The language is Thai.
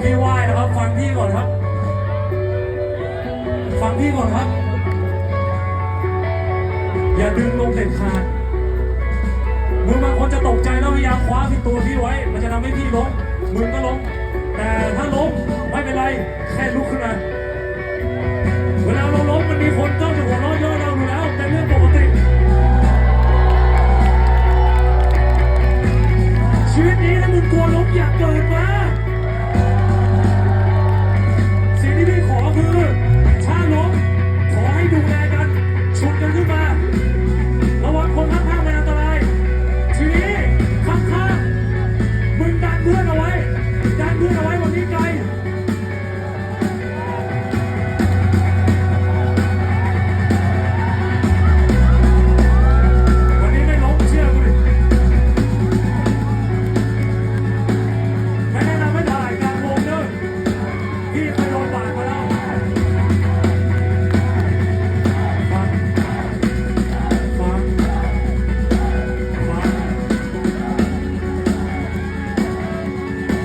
พี่ไหว้นะครับ ฟังพี่ก่อนครับ ฟังพี่ก่อนครับ อย่าดึงลงเด็ดขาดมึงบางคนจะตกใจแล้วพยายามคว้าพี่ตัวพี่ไว้ มันจะทำให้พี่ล้มมึงก็ล้มแต่ถ้าล้มไม่เป็นไร แค่ลุกขึ้นมาเวลาเราล้มมันมีคนต้องจะหัวเราะเย่อเราอยู่แล้วเป็นเรื่องปกติชีวิตนี้ถ้ามึงกลัวล้มอย่าเกิดมา ดันเพื่อนเอาไว้